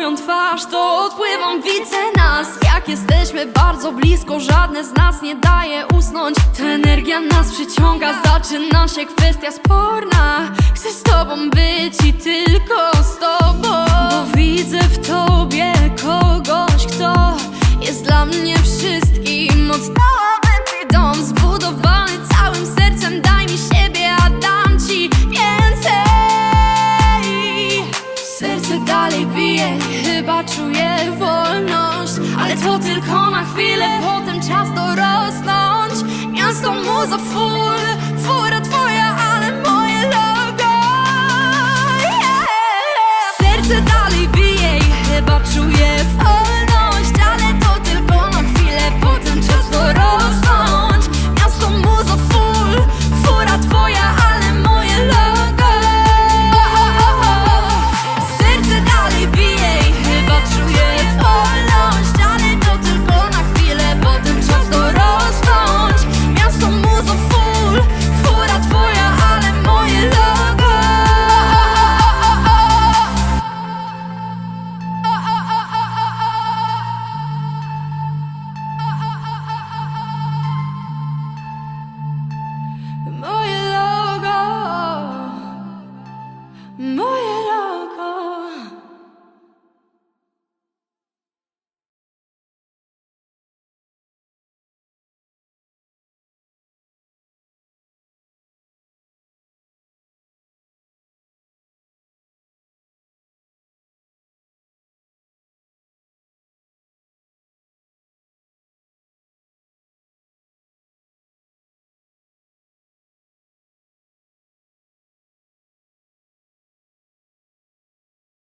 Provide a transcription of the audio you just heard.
twoją twarz, to odpływam, widzę nas. Jak jesteśmy bardzo blisko, żadne z nas nie daje usnąć. Ta energia nas przyciąga, zaczyna się kwestia sporna. Chcę z tobą być i tylko z tobą Bo widzę w tobie kogoś, kto jest dla mnie wszystkim. Od tobie ty dom zbudowany całym sercem Daj mi siebie, a dam ci więcej. Serce dalej bije, chyba czuję wolność. Ale to tylko na chwilę, potem czas dorosnąć Miasto muza full, fura